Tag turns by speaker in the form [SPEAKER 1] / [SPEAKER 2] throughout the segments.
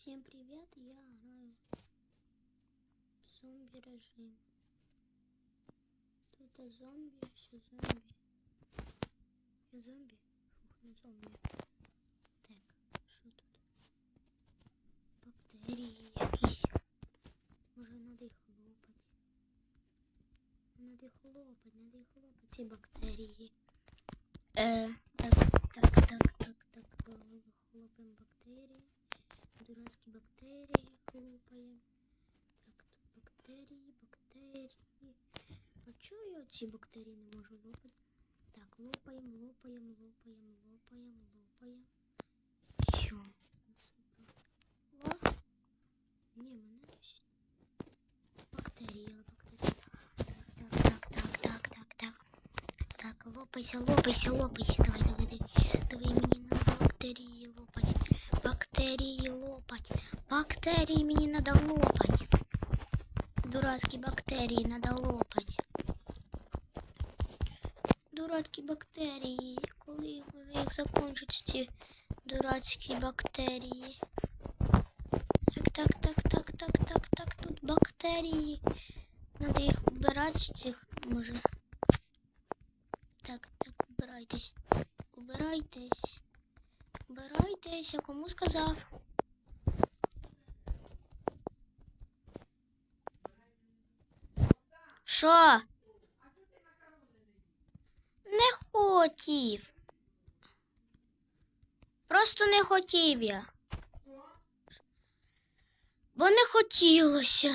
[SPEAKER 1] Всем привет, я играю зомби режим. Тут а зомби, все зомби. Я зомби? Фух, не зомби. Так, що тут? Якісь. Може надо їх лопать. Надо їх лопать, надо їх лопать, ці бактерії. Е, так, так, так, так, так, хлопаємо бактерії. Дурацькі бактерії хлопаємо. Так, тут бактерії, бактерії. А чого я ці бактерії не можу лопати? Так, лопаємо, лопаємо, лопаємо, лопаємо, лопаємо. Все. Супер. О! Ні, мене десь. Бактерія, бактерія. Так, так, так, так, так, так. Так, лопайся, лопайся, лопайся. Давай, давай, давай. Давай мені надо бактерії лопать. Бактерії лопать. Бактерії мені надо лопать. Дурацькі бактерії надо лопать. Дурацькі бактерії. Коли вже їх закінчаться ці дурацькі бактерії? Так, так, так, так, так, так, так, тут бактерії. Надо їх убирати цих, може. Так, так, убирайтесь. Убирайтесь. Убирайтесь, я кому сказав. Що? Не хотів. Просто не хотів я. Бо не хотілося.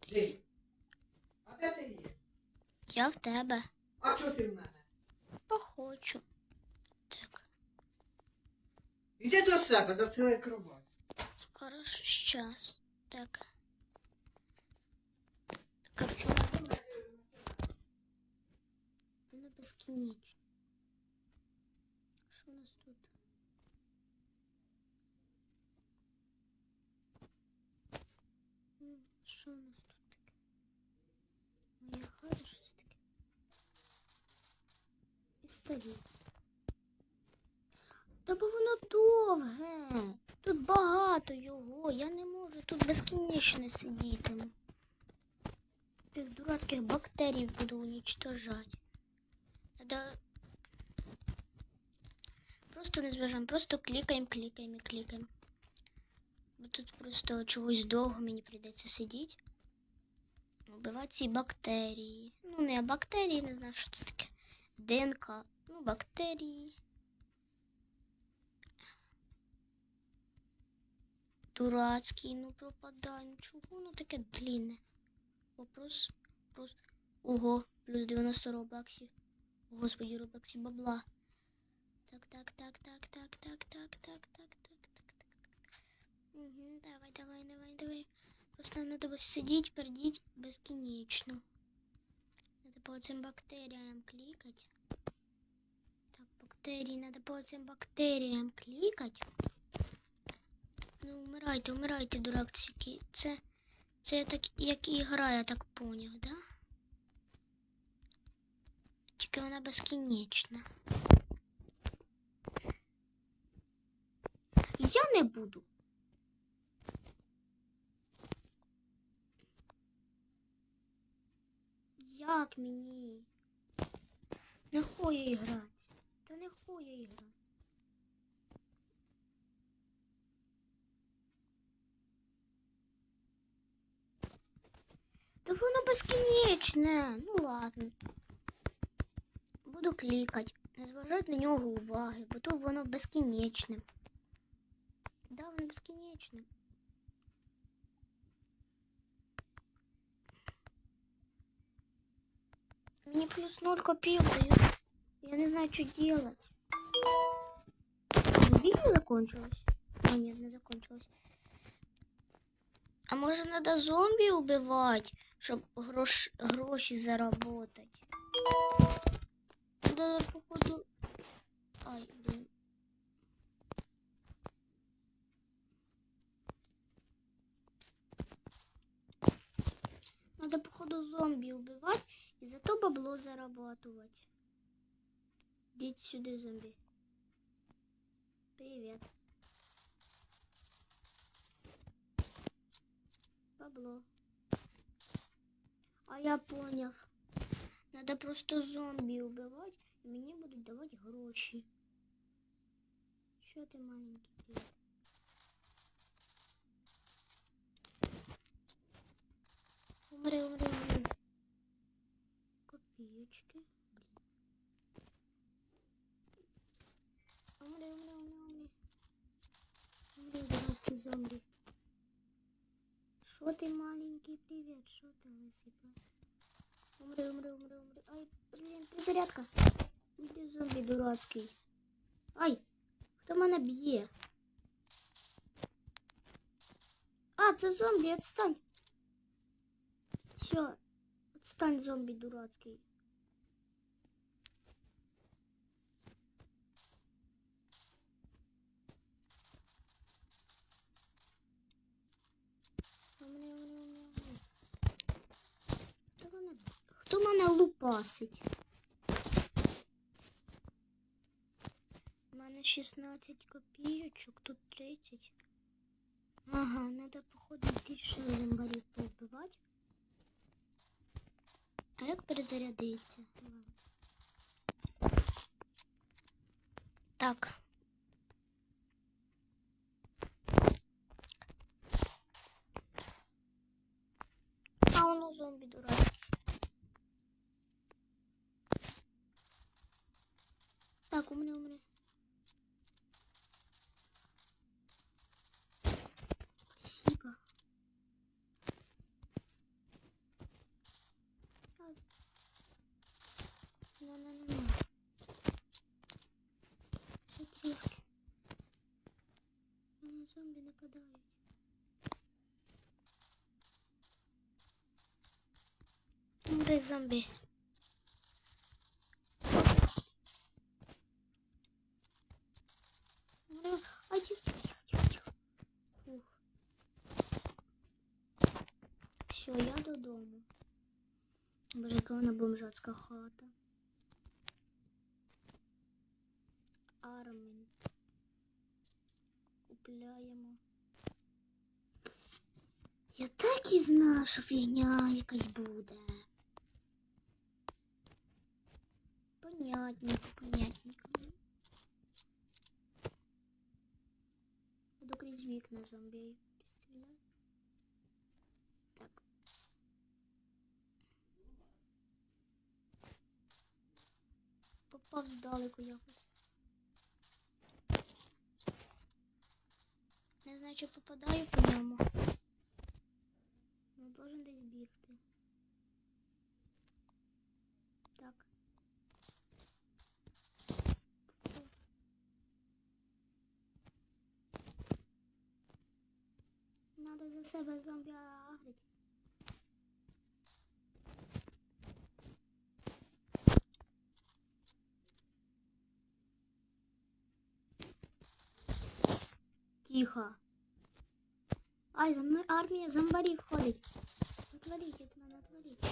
[SPEAKER 2] Ти. А де ти є?
[SPEAKER 1] Я в тебе.
[SPEAKER 2] А чого ти в мене?
[SPEAKER 1] Похочу. Так,
[SPEAKER 2] Іди до себе, застели кровать.
[SPEAKER 1] хорошо, сейчас. Так. Как вчора. Воно безкінечно. Пістолет. Та бо воно довге. Тут багато його. Я не можу тут безкінечно сидіти. Цих дурацьких бактерій буду уничтожати. Надо... Просто не зважаємо, просто клікаємо, клікаємо, і клікаємо. Бо тут просто чогось довго мені прийдеться сидіти. Вбивати ці бактерії. Ну, не бактерії, не знаю, що це таке. ДНК. Ну, бактерії. Дурацький, ну пропадай. Ну чого воно таке длинне? Вопрос. Вопрос. Ого, плюс 90 робаксів. Господи, робаксів бабла. Так, так, так, так, так, так, так, так, так, так, так, так. Угу, давай, давай, давай, давай. Просто надо сидіти, пердіть безкінечно. Надо по цим бактеріям клікати. Так, бактерії, надо по цим бактеріям клікати. Ну, умирайте, умирайте, дуракчики. Це, це так, як ігра, я так поняв, да? Тільки вона безкінечна. Я не буду. Як мені? Не хочу грати. Та не хочу я грати. Та воно безкінечне. Ну ладно. Буду клікати. Не зважати на нього уваги, бо то воно безкінечне. Да, воно безкінечне. Мені плюс 0 копійок дають. Я не знаю, что делать. Видео закончилось? О, нет, не закончилось. А може надо зомби убивать, щоб грош... гроші заработать? Да, походу... Ай, блин. Надо, походу, зомби убивать и зато бабло зарабатывать. Идите сюда, зомби. Привет. Бабло. А я понял. Надо просто зомби убивать, и мне будут давать гроши. Что ты маленький? Ты? Умри, умри, умри. Копеечки. Умри, дурацкий зомби. Что ты маленький? Привет, что ты лысый? Умри, умри, умри, умри. Ай, блин, перезарядка. Где зомби дурацький? Ай, хто мене б'є? А, це зомбі, отстань. Все, отстань, зомбі дурацький. Мене лупасить? У мене 16 копійочок, тут 30. Ага, надо походу ще зомбарів повбивати. А як перезарядиться? Так. А воно зомбі дурацький. Так, умри, умри. Спасибо. А, На-на-на-на. Ще трішки. А на зомбі нападають. Умри, зомбі. Все, я додому. Боже, яка вона бомжацька хата. Армін. Купляємо. Я так і знав, що фігня якась буде. Крізь вікна зомбі стріляти. Так. Попав здалеку якось. Не знаю, чи попадаю по ньому. Ну, должен десь бігти. Так. Попав. Надо за себе зомбі агрити. Тихо. Ай, за мной армия зомбарей входит. Отвалите от меня, отвалите.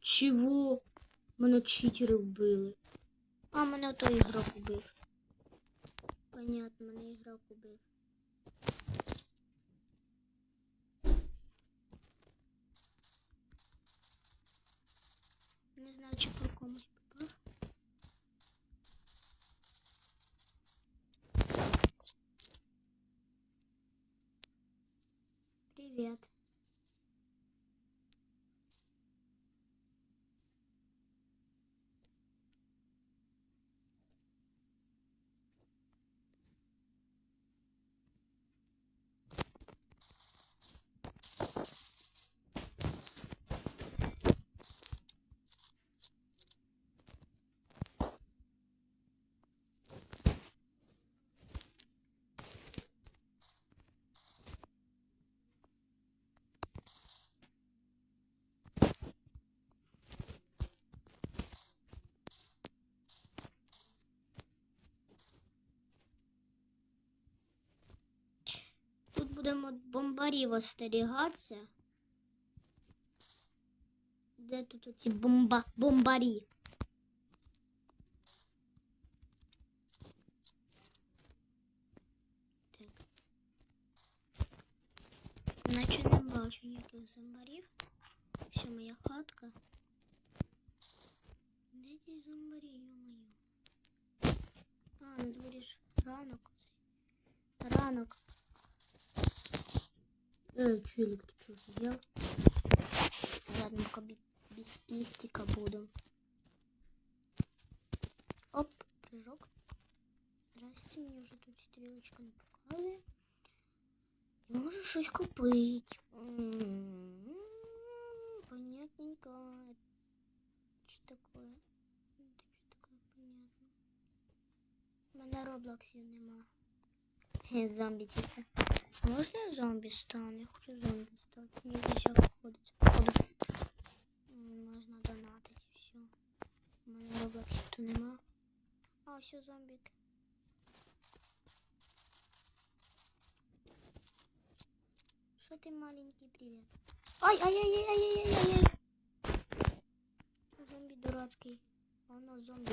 [SPEAKER 1] Чего? Мене читери вбили. А, мене той ігрок убив. Понятно, мене ігрок убив. Не знаю, чи по комусь попав. Привет. Будемо бомбарів остерігатися. Де тут оці бомба, бомбарі? Так. Наче не бачу ніяких зомбарів. Все, моя хатка. Де ті зомбарі, ё-моё? А, на дворі ж ранок. Ранок. Э, челик, ты что взял? Ладно, пока бе- без пестика буду. Оп, прыжок. Здрасте, мне уже тут стрелочка показывает. Я можу щось купить. М, Понятненько. Что такое? Это что такое понятно? У мене роблоксів нема. Хе, Зомбі чисто. А Можна я зомбі стану? Я хочу зомбі стати. Мені десь виходить. Походу. Можна донатити все. У мене роблоксів то нема. А, все, зомбік. Что ты маленький, привет. Ай, ай, ай, ай, ай, ай, ай, ай. Зомби дурацкий. Оно зомби.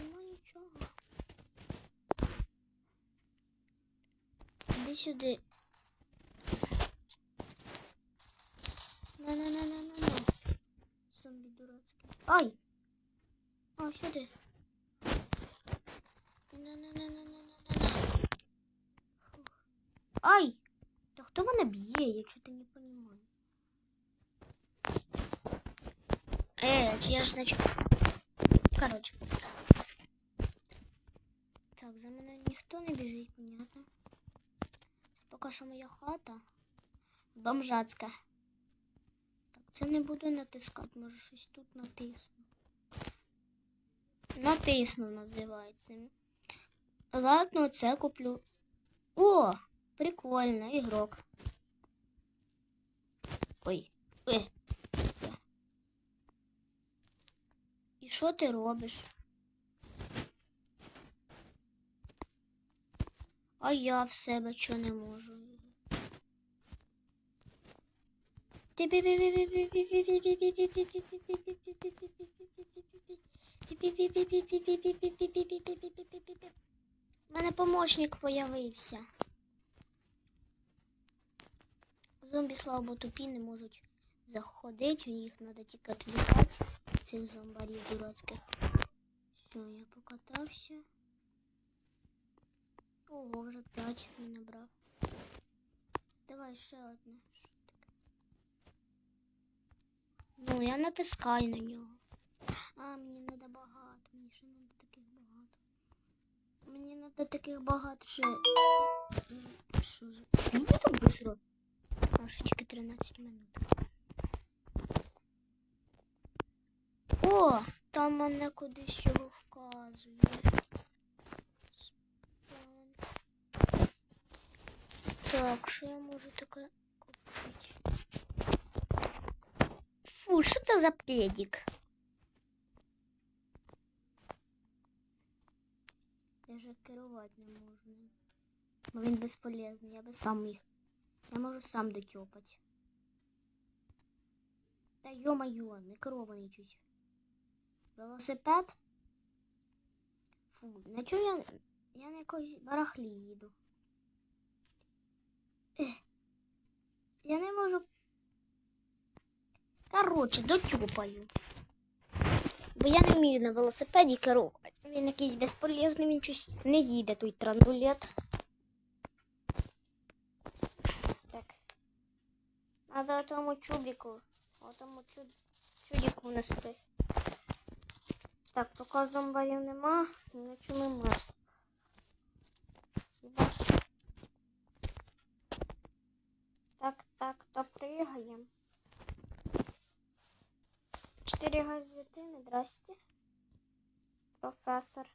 [SPEAKER 1] Іди сюди. На-на-на-на-на-на. Зомбі дурацький. Ай! А, сюди. На-на-на-на-на-на-на. Фух. Ай! Та хто мене б'є? Я чого-то не понимаю. Э, это я ж значит... Короче. Так, за мене ніхто не біжить, понятно. Поки що моя хата. Бомжацька. Так, це не буду натискати, може щось тут натисну. Натисну називається. Ладно, це куплю. О, прикольно, ігрок. Ой. Е. Е. І що ти робиш? А я в себе що не можу. У мене помощник появився. Зомбі, слава Богу, тупі не можуть заходити, у них треба тільки відвлекати цих зомбарів дурацьких. Все, я покатався. Ого, вже п'ять він набрав. Давай ще одне. Що таке? Ну, я натискаю на нього. А, мені треба багато. Мені ще треба таких багато. Мені треба таких багато ще. Що ж? Я так быстро. Аж тільки 13 минут. О, там мене кудись його вказує. Так, що я можу таке купити? Фу, що це за пледик? Я же керувати не можу. Бо він безполезний, я би сам їх. Я можу сам дотьопати. Та йо-моє, не керований чуть. Велосипед? Фу, на чого я. Я на якось барахлі їду. Ех. Я не можу. Короче, дотюпаю. Бо я не вмію на велосипеді керувати. Він якийсь безполезний, він щось не їде той трандулет. Так. Надо тому чубіку. Тому чуд... чудіку нести. Так, поки зомбарів нема, нічого нема. прыгаем. Четыре газетины, здрасте. Профессор.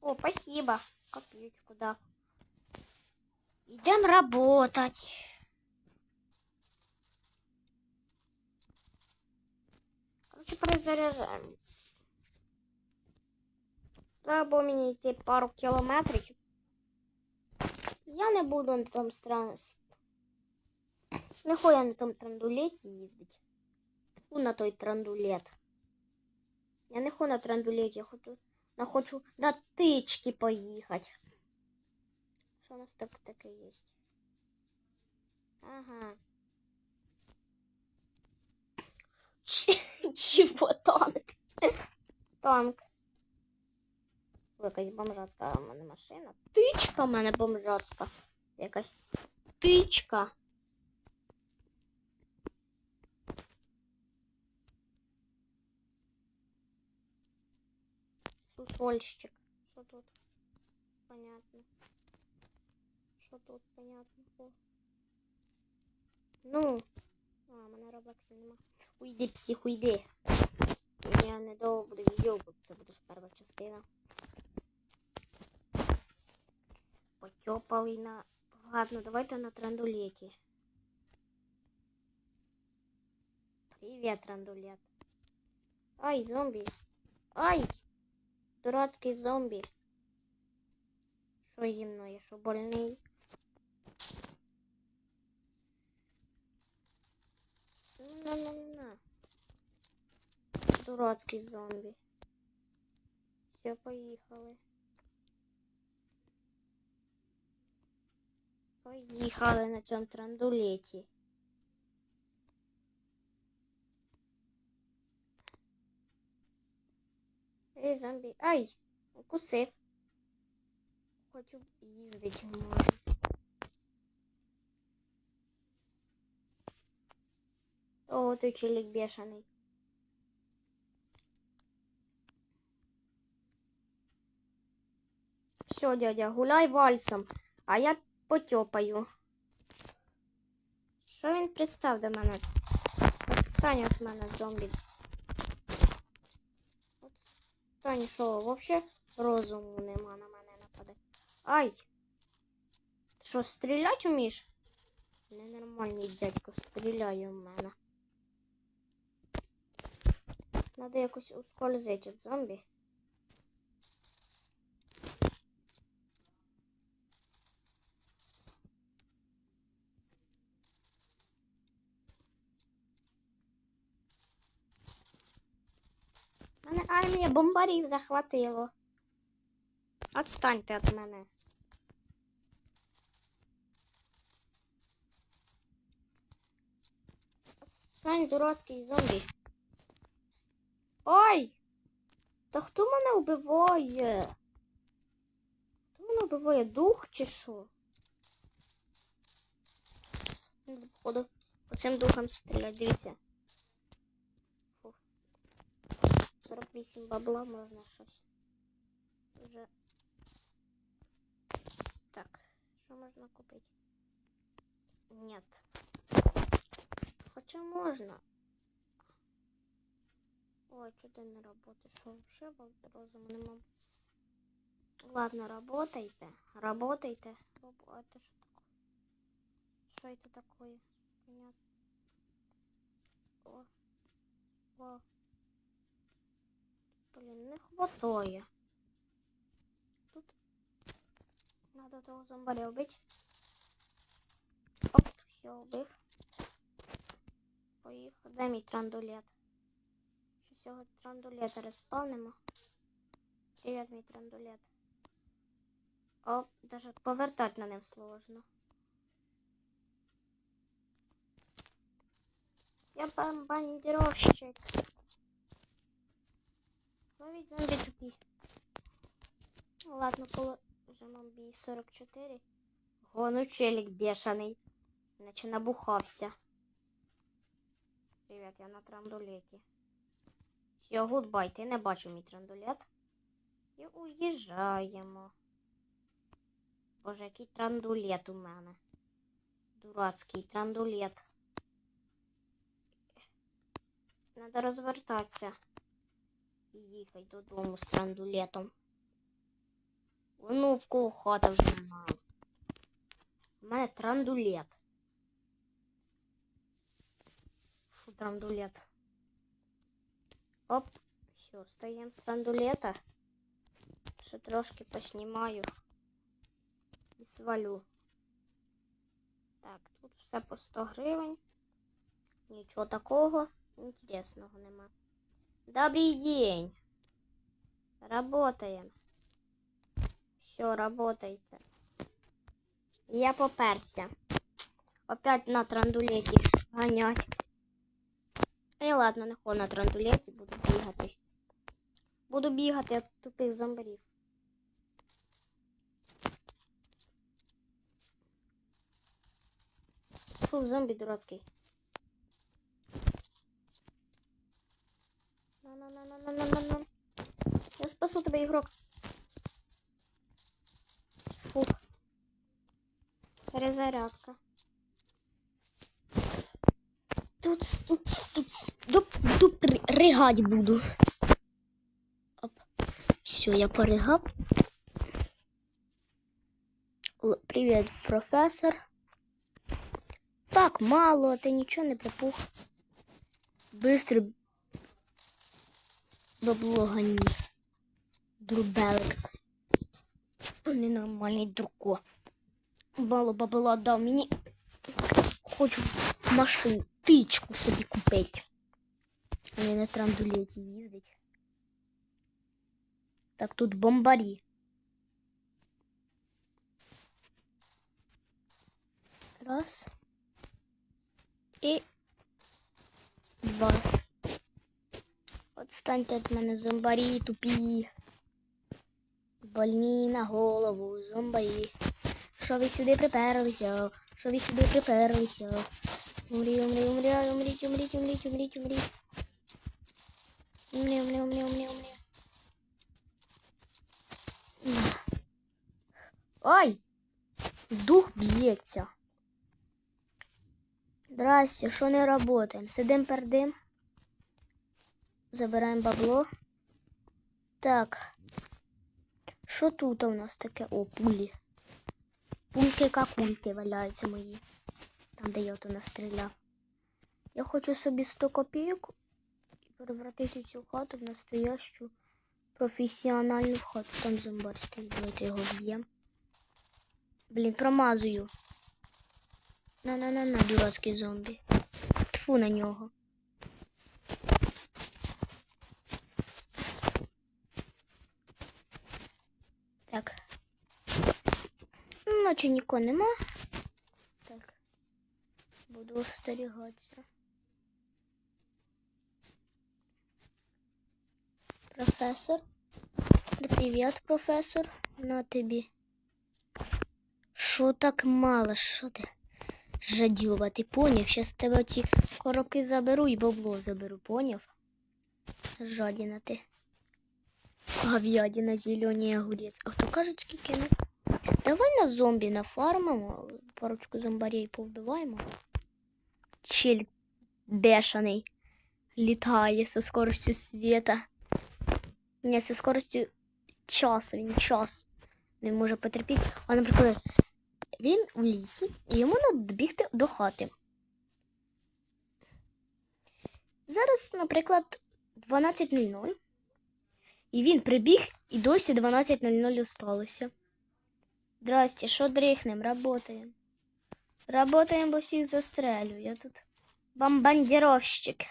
[SPEAKER 1] О, спасибо. Копеечку, да. Идем работать. Короче, перезаряджаємо. Треба мені йти пару кілометрів. Я не буду на тому стран... Не хочу я на тому трандулеті їздити. Тьфу на той трандулет. Я не хочу на трандулеті, я хочу, я хочу на тички поїхати. Що у нас так таке є? Ага. Ч- Чего танк? Танк. Якась бомжацька в мене машина. Тичка в мене бомжацька. Якась тичка. Сусольщик. Що тут? Понятно. Що тут понятно? О. Ну. А, в мене роблоксів нема. Уйди, псих, уйди. Я недовго буду відео, бо це буде перша частина. Потьопали на... Ладно, давайте на трандулеті. Привет, трандулет. Ай, зомбі. Ай! Дурацький зомбі. Що зі мною? Я що больний? На-на-на. Дурацький зомбі. Все, поїхали. Поїхали на цьому трандулеті. Ей, зомбі. Ай! Укусив. Хочу їздити можу. О, той челік бешений. Все, дядя, гуляй вальсом, а я потьопаю. Що він пристав до мене? Отстань від мене, зомбі. Отстань, що, вообще розуму нема на мене нападе. Ай! Ти що, стріляти вмієш? Ненормальний дядько стріляє в мене. Надо якось ускользити від зомбі. Мене армія бомбарів захватило. Отстаньте від мене. Отстань, дурацький зомбі. Ой! Та хто мене вбиває? Хто мене вбиває? Дух чи що? Походу, по цим духам стріляти, дивіться. Фу. 48 бабла можна щось. Вже. Так, що можна купити? Нет. Хоча можна. Ой, что-то не работает. Что вообще розуму нема? Ладно, работайте. Работайте. Раб- а Это что такое? Что это такое? Понятно. О. О. Блин, не хватає. Тут надо того зомбаря убить. Оп, все, убив. Поїхав. Дай мій трандулет. Ще цього трандулета розпавнимо. Привіт, мій трандулет. Оп, даже повертати на ним сложно. Я бам Ловить зомби тупі. Ладно, коли вже мам бій 44. Гону челік бешений. Наче набухався. Привіт, я на трандулеті. Все, гудбай, ти не бачив мій трандулет. І уїжджаємо. Боже, який трандулет у мене. Дурацький трандулет. Надо розвертатися і їхати додому з трандулетом. Ну, в кого хата вже немає. У мене трандулет. Фу, трандулет. Оп, все, стаємо з трандулета. Ще трошки поснімаю і свалю. Так, тут все по 100 гривень. Нічого такого інтересного нема. Добрий день. Работаем. Все, работайте. Я поперся. Опять на трандулеті ганять. І ладно, не хо на трандулеті буду бігати. Буду бігати від тупих зомбарів. Фу, зомбі дурацький. На-на-на-на-на-на-на. Я спасу тебе, ігрок. Фух. Перезарядка. Тут, тут, тут, тут ри- ригать буду. Оп. Все, я поригав. Привіт, професор. Так, мало, ти нічого не припух. Быстро бабло гані. Друбелик. Ненормальний друко. Мало бабла дав мені. Хочу машину, тичку собі купити. А не на трандулеті їздить. Так тут бомбарі. Раз. І два. Отстаньте від мене зомбарі тупі. Больні на голову, зомбарі. Що ви сюди приперлися? Що ви сюди приперлися? Умрі, умрі, умрі, умріть, умріть, умріть, умріть, умріть. Умрі, умрі, умрі, умрі, умрі. Ой! Дух б'ється. Здрасте, що не работаем? Сидим пердим. Забираємо бабло. Так. Що тут у нас таке? О, пулі. Пульки какульки валяються мої. Там, де я ото настріляв. Я хочу собі 100 копійок і перевратити цю хату в настоящу професіональну хату. Там зомбарський. Давайте його вб'ємо. Блін, промазую. На-на-на-на, дурацький зомбі. Тьфу на нього. Так. Ну, Наче нікого нема. Так. Буду остерігатися. Професор. Привіт, професор. На тобі. Що так мало? Що ти? Жадюба, ти поняв? Щас тебе ці короки заберу і бабло заберу, поняв? Жадіна ти. Говядина, зеленый огурец. А хто кажуть, скільки? Давай на зомбі нафармимо, парочку зомбарей повбиваємо. Чель бешений літає зі скоростю світа. Ні, зі скоростю часу, він час не може потерпіти. А, наприклад, він в лісі, і йому треба добігти до хати. Зараз, наприклад, 12.00. І він прибіг, і досі 12.00 осталося. Здрасте, що дрихнем? Работаем. Работаем, бо всіх застрелю. Я тут бомбардировщик.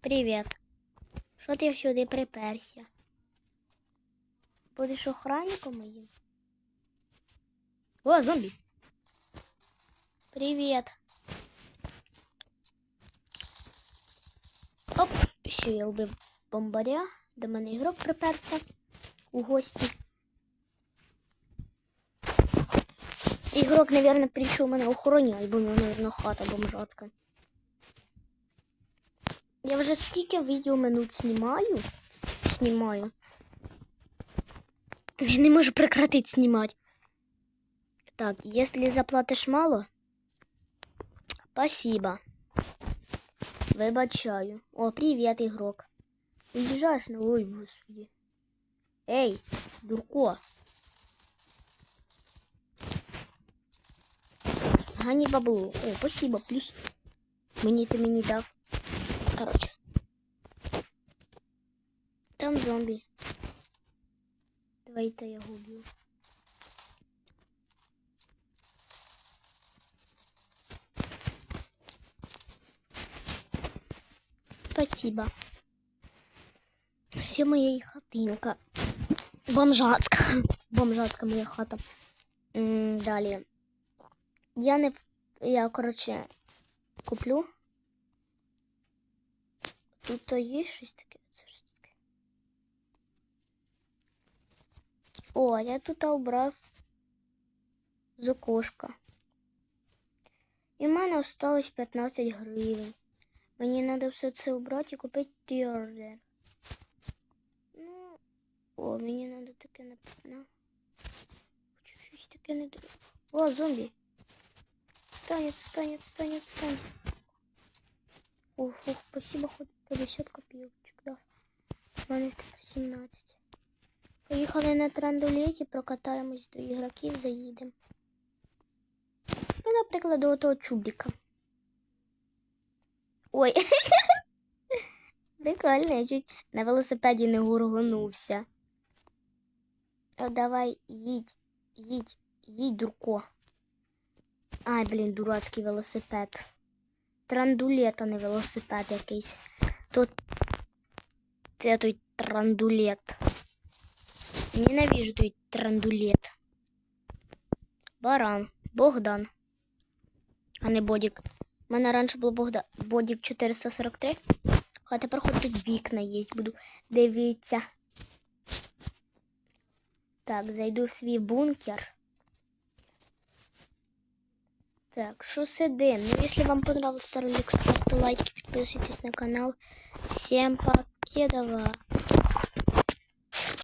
[SPEAKER 1] Привіт. Що ти сюди приперся? Будеш охранником моїм? О, зомбі. Привіт. Оп, ще я вбив бомбаря. До мене ігрок приперся у гості. Ігрок, мабуть, прийшов мене охороняти, бо нього, мабуть, хата бомжацька. Я вже скільки відео минут знімаю. Знімаю. Я не можу прекратить снимать. Так, если заплатишь мало, спасибо. Вибачаю. О, привет, игрок. Уезжаешь на... Ой, господи. Эй, дурко. Гони бабло. О, спасибо, плюс. Мені ти мені дав. Короче. Там зомбі. Давайте я його Спасибо. Все моя хатинка. Бомжацька. Бомжацька моя хата. М, Далі. Я не. Я, короче, куплю. Тут є щось таке. О, я тут обрав з окошка. І в мене осталось 15 гривень. Мені треба все це обрати і купити тіордер. Ну, о, мені треба таке напевно. Хочу щось таке не. О, зомбі. Станет, станет, станет, станет. Ух, ух, спасибо, хоть 50 копеечек, да. У мене тепер 17. Поїхали на трандулеті, прокатаємось до ігроків, заїдемо. Ну, наприклад, до того чубіка. Ой. Прикольно, я чуть на велосипеді не горгонувся. О, давай, їдь, їдь, їдь, дурко. Ай, блін, дурацький велосипед. Трандулет, а не велосипед якийсь. Тут де той трандулет. Ненавижу той трандулет. Баран. Богдан. А не Бодік. У мене раніше було Богда... Бодік 443. А тепер хоч тут вікна є. Буду дивитися. Так, зайду в свій бункер. Так, что сидим? Ну, если вам понравился ролик, ставьте лайки, подписывайтесь на канал. Всем покедова!